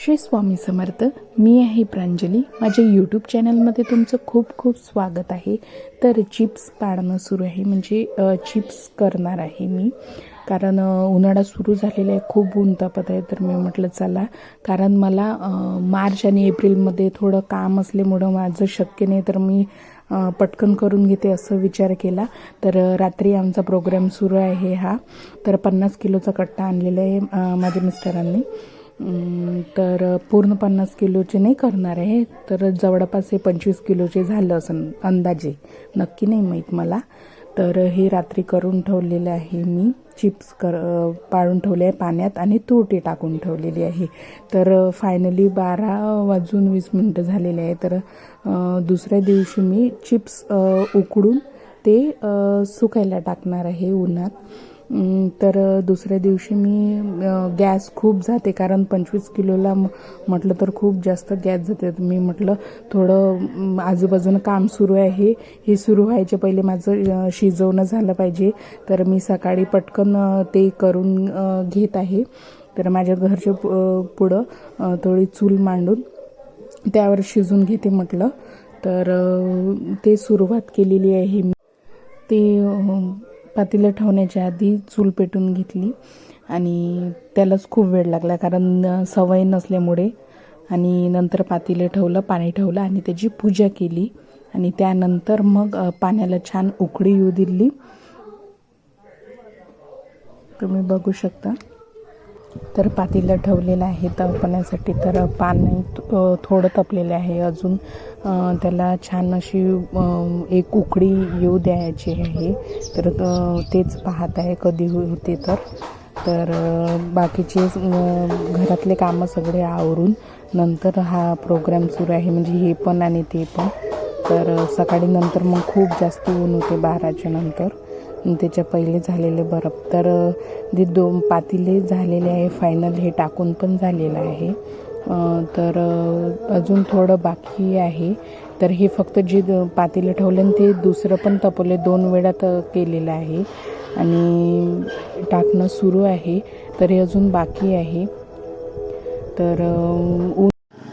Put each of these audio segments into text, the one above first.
श्री स्वामी समर्थ मी आहे प्रांजली. माझ्या यूट्यूब चॅनलमध्ये तुमचं खूप खूप स्वागत आहे. तर चिप्स पाडणं सुरू आहे. म्हणजे चिप्स करणार आहे मी. कारण उन्हाळा सुरू झालेला आहे. खूप ऊन तापत आहे. तर मी म्हटलं चला. कारण मला मार्च आणि एप्रिलमध्ये थोडं काम असल्यामुळं माझं शक्य नाही. तर मी पटकन करून घेते असं विचार केला. तर रात्री आमचा प्रोग्राम सुरू आहे हा. तर पन्नास किलोचा कट्टा आणलेला आहे माझ्या मिस्टरांनी. तर पूर्ण पन्नास किलोचे नाही करणार आहे तर जवळपास हे पंचवीस किलोचे झालं असं अंदाजे. नक्की नाही माहीत मला. तर हे रात्री करून ठेवलेलं आहे मी. चिप्स कर पाळून ठेवले आहे पाण्यात आणि तुरटी टाकून ठेवलेली आहे. तर फायनली बारा वाजून वीस मिनटं झालेले आहे. तर दुसऱ्या दिवशी मी चिप्स उकडून ते सुकायला टाकणार आहे उन्हात. तर दुसऱ्या दिवशी मी गॅस खूप जाते कारण पंचवीस किलोला म- म्हटलं तर खूप जास्त गॅस जाते. मी म्हटलं थोडं आजूबाजूनं काम सुरू आहे. हे सुरू व्हायच्या पहिले माझं शिजवणं झालं पाहिजे. तर मी सकाळी पटकन ते करून घेत आहे. तर माझ्या घरच्या पु- पुढं थोडी चूल मांडून त्यावर शिजून घेते म्हटलं. तर ते सुरुवात केलेली आहे मी. ते पातेलं ठेवण्याच्या आधी चूल पेटून घेतली आणि त्यालाच खूप वेळ लागला कारण सवय नसल्यामुळे. आणि नंतर पातेलं ठेवलं पाणी ठेवलं आणि त्याची पूजा केली. आणि त्यानंतर मग पाण्याला छान उकळी येऊ दिली. तुम्ही बघू शकता. तर पातेलं ठेवलेलं आहे तापण्यासाठी तर पाणी थोडं तपलेलं आहे. अजून त्याला छान अशी एक उकडी येऊ द्यायची आहे. तर तेच पाहत आहे कधी होते तर. तर बाकीचे घरातले कामं सगळे आवरून नंतर हा प्रोग्राम सुरू आहे. म्हणजे हे पण आणि ते पण. तर सकाळी नंतर मग खूप जास्त ऊन होते बाराच्या नंतर. त्याच्या पहिले झालेले बरफ तर जे दोन पातेले झालेले आहे फायनल हे टाकून पण झालेलं आहे. तर अजून थोडं बाकी आहे. तर हे फक्त जे द- पातेलं ठेवलं आणि ते दुसरं पण तपवले दोन वेळा तर केलेलं आहे. आणि टाकणं सुरू आहे. तरी अजून बाकी आहे. तर ऊन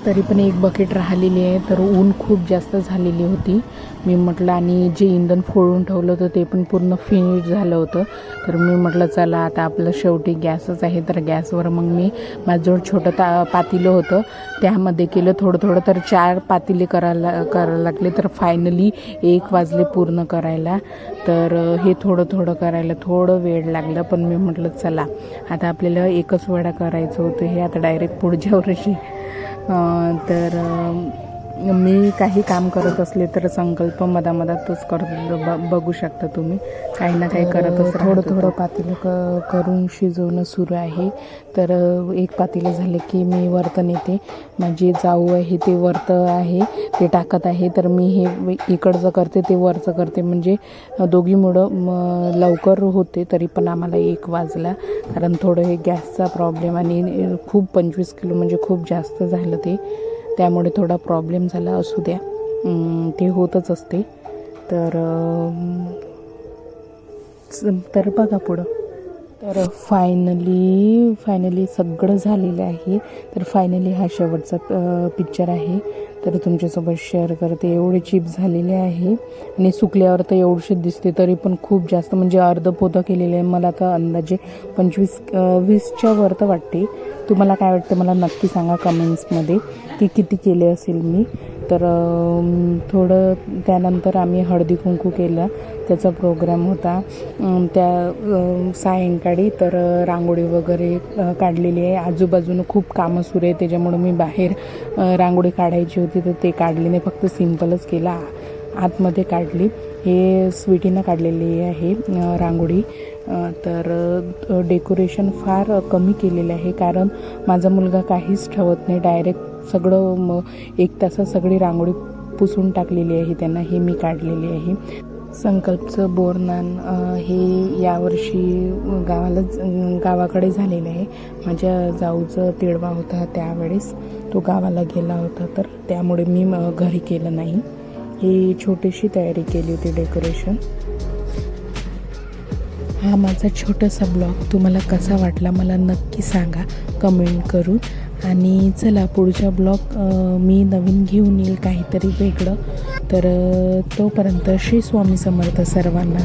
तरी पण एक बकेट राहिलेली आहे. तर ऊन खूप जास्त झालेली होती. मी म्हटलं आणि जे इंधन फोडून ठेवलं होतं ते पण पूर्ण फिनिश झालं होतं. तर मी म्हटलं चला आता आपलं शेवटी गॅसच आहे. तर गॅसवर मग मी माझं छोटं ता पातेलं होतं. त्यामध्ये केलं थोडं थोडं तर चार पातेले करायला करायला लागले. तर फायनली एक वाजले पूर्ण करायला. तर हे थोडं थोडं करायला थोडं वेळ लागलं. पण मी म्हटलं चला. आता आपल्याला एकच वेळा करायचं होतं. हे आता डायरेक्ट पुढच्या वर्षी तर अं, मी काही काम करत असले तर संकल्प मधामधातच करत ब- बघू शकता तुम्ही. काही ना काही करतच थोडं थोडं पातेलं क करून शिजवणं सुरू आहे. तर एक पातेलं झाले की मी वरत नेते माझी जाऊ आहे ते वरत आहे ते टाकत आहे. तर मी हे इकडचं करते ते वरचं करते. म्हणजे दोघीमुळं म लवकर होते तरी पण आम्हाला एक वाजला. कारण थोडं हे गॅसचा प्रॉब्लेम आणि खूप पंचवीस किलो म्हणजे खूप जास्त झालं ते. त्यामुळे थोडा प्रॉब्लेम झाला असू द्या. ते होतच असते. तर तर बघा पुढं. तर फायनली फायनली सगळं झालेलं आहे. तर फायनली हा शेवटचा पिक्चर आहे. तर तुमच्यासोबत शेअर करते. एवढे चिप झालेले आहे. आणि सुकल्यावर तर एवढेच दिसते तरी पण खूप जास्त. म्हणजे अर्ध पोतं केलेले आहे मला तर अंदाजे पंचवीस वीसच्या वर तर वाटते. तुम्हाला काय वाटतं? मला नक्की सांगा कमेंट्समध्ये की किती केले असेल मी. तर थोडं त्यानंतर आम्ही हळदी कुंकू केलं. त्याचा प्रोग्राम होता. त्या सायंकाळी तर रांगोळी वगैरे काढलेली आहे. आजूबाजूनं खूप कामं सुरू आहे. त्याच्यामुळं मी बाहेर रांगोळी काढायची होती. तर ते काढली नाही फक्त सिम्पलच केला. आतमध्ये काढली. हे स्वीटीनं काढलेली आहे रांगोळी. तर डेकोरेशन फार कमी केलेलं आहे कारण माझा मुलगा काहीच ठेवत नाही. डायरेक्ट सगळं म एक तासात सगळी रांगोळी पुसून टाकलेली आहे त्यांना हे मी काढलेली आहे. संकल्पचं बोरनान हे यावर्षी गावालाच गावाकडे झालेलं आहे. माझ्या जाऊचं तिळवा होता त्यावेळेस तो गावाला गेला होता तर त्यामुळे मी घरी केलं नाही. ही छोटीशी तयारी केली होती डेकोरेशन. हा माझा छोटासा ब्लॉग. तुम्हाला कसा वाटला मला नक्की सांगा. कमेंट करून. आणि चला पुढच्या ब्लॉग मी नवीन घेऊन येईल काहीतरी वेगळं. तर तोपर्यंत श्री स्वामी समर्थ सर्वांना.